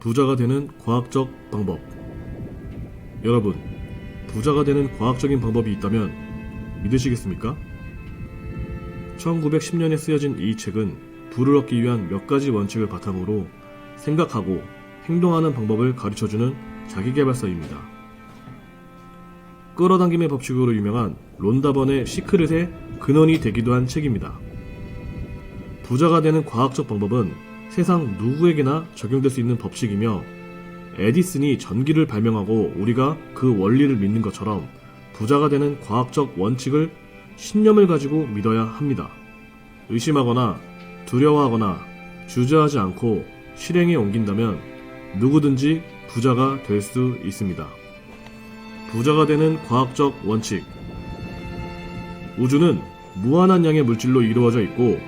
부자가 되는 과학적 방법. 여러분, 부자가 되는 과학적인 방법이 있다면 믿으시겠습니까? 1910년에 쓰여진 이 책은 부를 얻기 위한 몇 가지 원칙을 바탕으로 생각하고 행동하는 방법을 가르쳐주는 자기개발서입니다. 끌어당김의 법칙으로 유명한 론다번의 시크릿의 근원이 되기도 한 책입니다. 부자가 되는 과학적 방법은 세상 누구에게나 적용될 수 있는 법칙이며 에디슨이 전기를 발명하고 우리가 그 원리를 믿는 것처럼 부자가 되는 과학적 원칙을 신념을 가지고 믿어야 합니다. 의심하거나 두려워하거나 주저하지 않고 실행에 옮긴다면 누구든지 부자가 될 수 있습니다. 부자가 되는 과학적 원칙. 우주는 무한한 양의 물질로 이루어져 있고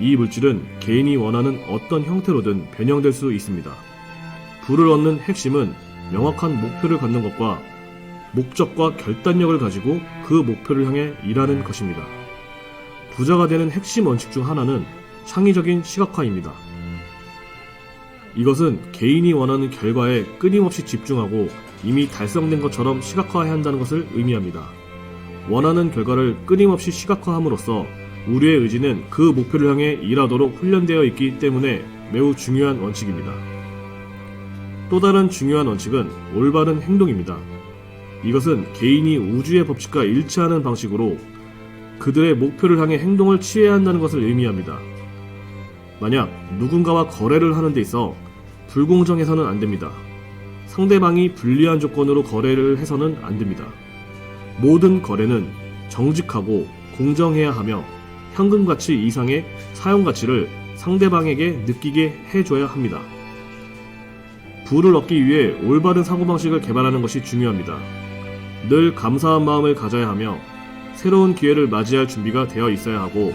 이 물질은 개인이 원하는 어떤 형태로든 변형될 수 있습니다. 부를 얻는 핵심은 명확한 목표를 갖는 것과 목적과 결단력을 가지고 그 목표를 향해 일하는 것입니다. 부자가 되는 핵심 원칙 중 하나는 창의적인 시각화입니다. 이것은 개인이 원하는 결과에 끊임없이 집중하고 이미 달성된 것처럼 시각화해야 한다는 것을 의미합니다. 원하는 결과를 끊임없이 시각화함으로써 우리의 의지는 그 목표를 향해 일하도록 훈련되어 있기 때문에 매우 중요한 원칙입니다. 또 다른 중요한 원칙은 올바른 행동입니다. 이것은 개인이 우주의 법칙과 일치하는 방식으로 그들의 목표를 향해 행동을 취해야 한다는 것을 의미합니다. 만약 누군가와 거래를 하는 데 있어 불공정해서는 안 됩니다. 상대방이 불리한 조건으로 거래를 해서는 안 됩니다. 모든 거래는 정직하고 공정해야 하며 현금 가치 이상의 사용 가치를 상대방에게 느끼게 해줘야 합니다. 부를 얻기 위해 올바른 사고방식을 개발하는 것이 중요합니다. 늘 감사한 마음을 가져야 하며 새로운 기회를 맞이할 준비가 되어 있어야 하고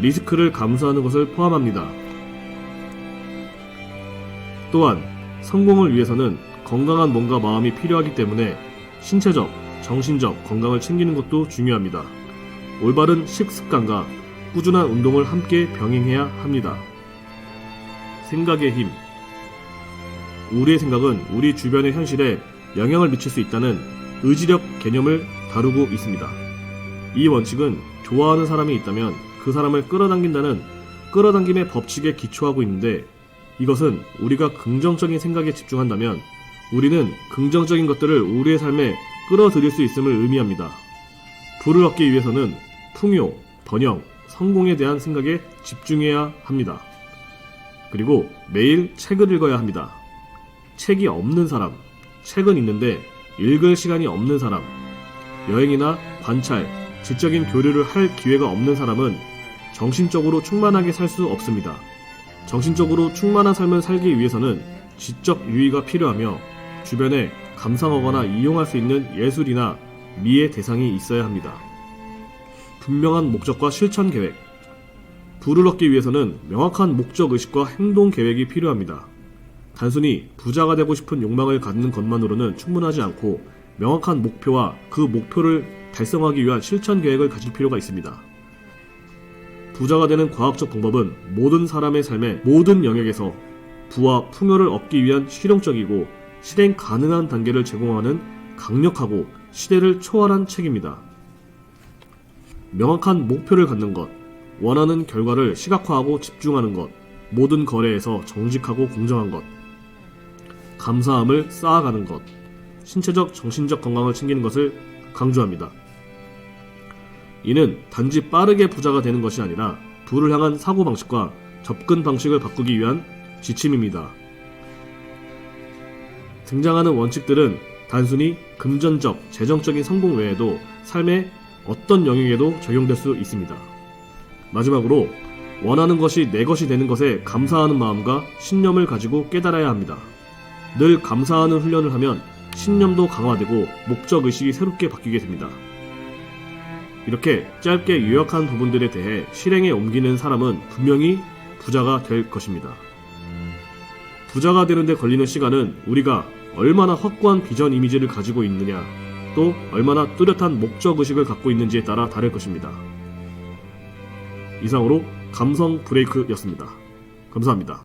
리스크를 감수하는 것을 포함합니다. 또한 성공을 위해서는 건강한 몸과 마음이 필요하기 때문에 신체적, 정신적 건강을 챙기는 것도 중요합니다. 올바른 식습관과 꾸준한 운동을 함께 병행해야 합니다. 생각의 힘. 우리의 생각은 우리 주변의 현실에 영향을 미칠 수 있다는 의지력 개념을 다루고 있습니다. 이 원칙은 좋아하는 사람이 있다면 그 사람을 끌어당긴다는 끌어당김의 법칙에 기초하고 있는데 이것은 우리가 긍정적인 생각에 집중한다면 우리는 긍정적인 것들을 우리의 삶에 끌어들일 수 있음을 의미합니다. 부를 얻기 위해서는 풍요, 번영, 성공에 대한 생각에 집중해야 합니다. 그리고 매일 책을 읽어야 합니다. 책이 없는 사람, 책은 있는데 읽을 시간이 없는 사람, 여행이나 관찰, 지적인 교류를 할 기회가 없는 사람은 정신적으로 충만하게 살 수 없습니다. 정신적으로 충만한 삶을 살기 위해서는 지적 유의가 필요하며 주변에 감상하거나 이용할 수 있는 예술이나 미의 대상이 있어야 합니다. 분명한 목적과 실천 계획. 부를 얻기 위해서는 명확한 목적 의식과 행동 계획이 필요합니다. 단순히 부자가 되고 싶은 욕망을 갖는 것만으로는 충분하지 않고 명확한 목표와 그 목표를 달성하기 위한 실천 계획을 가질 필요가 있습니다. 부자가 되는 과학적 방법은 모든 사람의 삶의 모든 영역에서 부와 풍요를 얻기 위한 실용적이고 실행 가능한 단계를 제공하는 강력하고 시대를 초월한 책입니다. 명확한 목표를 갖는 것, 원하는 결과를 시각화하고 집중하는 것, 모든 거래에서 정직하고 공정한 것, 감사함을 쌓아가는 것, 신체적, 정신적 건강을 챙기는 것을 강조합니다. 이는 단지 빠르게 부자가 되는 것이 아니라 부를 향한 사고방식과 접근 방식을 바꾸기 위한 지침입니다. 등장하는 원칙들은 단순히 금전적, 재정적인 성공 외에도 삶의 어떤 영역에도 적용될 수 있습니다. 마지막으로 원하는 것이 내 것이 되는 것에 감사하는 마음과 신념을 가지고 깨달아야 합니다. 늘 감사하는 훈련을 하면 신념도 강화되고 목적 의식이 새롭게 바뀌게 됩니다. 이렇게 짧게 요약한 부분들에 대해 실행에 옮기는 사람은 분명히 부자가 될 것입니다. 부자가 되는데 걸리는 시간은 우리가 얼마나 확고한 비전 이미지를 가지고 있느냐, 또 얼마나 뚜렷한 목적 의식을 갖고 있는지에 따라 다를 것입니다. 이상으로 감성 브레이크였습니다. 감사합니다.